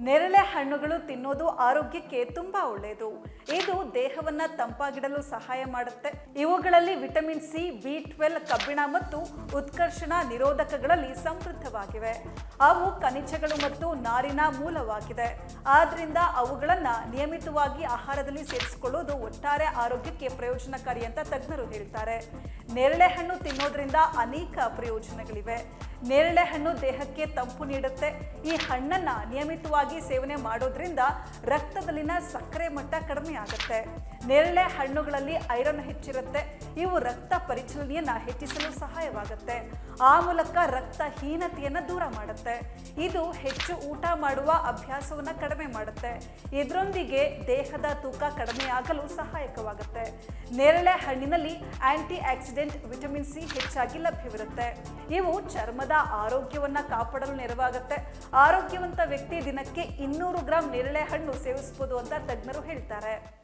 ನೇರಳೆ ಹಣ್ಣುಗಳು ತಿನ್ನೋದು ಆರೋಗ್ಯಕ್ಕೆ ತುಂಬಾ ಒಳ್ಳೆಯದು ಇದು ದೇಹವನ್ನ ತಂಪಾಗಿಡಲು ಸಹಾಯ ಮಾಡುತ್ತೆ. ಇವುಗಳಲ್ಲಿ ವಿಟಮಿನ್ ಸಿ, ಬಿ ಟ್ವೆಲ್, ಕಬ್ಬಿಣ ಮತ್ತು ಉತ್ಕರ್ಷಣ ನಿರೋಧಕಗಳಲ್ಲಿ ಸಮೃದ್ಧವಾಗಿವೆ. ಅವು ಖನಿಜಗಳು ಮತ್ತು ನಾರಿನ ಮೂಲವಾಗಿದೆ. ಆದ್ರಿಂದ ಅವುಗಳನ್ನ ನಿಯಮಿತವಾಗಿ ಆಹಾರದಲ್ಲಿ ಸೇರಿಸಿಕೊಳ್ಳುವುದು ಒಟ್ಟಾರೆ ಆರೋಗ್ಯಕ್ಕೆ ಪ್ರಯೋಜನಕಾರಿ ಅಂತ ತಜ್ಞರು ಹೇಳ್ತಾರೆ. ನೇರಳೆ ಹಣ್ಣು ತಿನ್ನೋದ್ರಿಂದ ಅನೇಕ ಪ್ರಯೋಜನಗಳಿವೆ. ನೇರಳೆ ಹಣ್ಣು ದೇಹಕ್ಕೆ ತಂಪು ನೀಡುತ್ತೆ. ಈ ಹಣ್ಣನ್ನ ನಿಯಮಿತವಾಗಿ ಸೇವನೆ ಮಾಡೋದ್ರಿಂದ ರಕ್ತದಲ್ಲಿನ ಸಕ್ಕರೆ ಮಟ್ಟ ಕಡಿಮೆ ಆಗುತ್ತೆ. ನೇರಳೆ ಹಣ್ಣುಗಳಲ್ಲಿ ಐರನ್ ಹೆಚ್ಚಿರುತ್ತೆ. ಇವು ರಕ್ತ ಪರಿಚಲನೆಯನ್ನ ಹೆಚ್ಚಿಸಲು ಸಹಾಯವಾಗುತ್ತೆ. ಆ ಮೂಲಕ ರಕ್ತಹೀನತೆಯನ್ನ ದೂರ ಮಾಡುತ್ತೆ. ಇದು ಹೆಚ್ಚು ಊಟ ಮಾಡುವ ಅಭ್ಯಾಸವನ್ನ ಕಡಿಮೆ ಮಾಡುತ್ತೆ. ಇದರೊಂದಿಗೆ ದೇಹದ ತೂಕ ಕಡಿಮೆ ಆಗಲು ಸಹಾಯಕವಾಗುತ್ತೆ. ನೇರಳೆ ಹಣ್ಣಿನಲ್ಲಿ ಆಂಟಿ ಆಕ್ಸಿಡೆಂಟ್ ವಿಟಮಿನ್ ಸಿ ಹೆಚ್ಚಾಗಿ ಲಭ್ಯವಿರುತ್ತೆ. ಇವು ಚರ್ಮದ ಆರೋಗ್ಯವನ್ನ ಕಾಪಾಡಲು ನೆರವಾಗುತ್ತೆ. ಆರೋಗ್ಯವಂತ ವ್ಯಕ್ತಿ ದಿನಕ್ಕೆ ಇನ್ನೂರು ಗ್ರಾಂ ನೇರಳೆ ಹಣ್ಣು ಸೇವಿಸಬಹುದು ಅಂತ ತಜ್ಞರು ಹೇಳ್ತಾರೆ.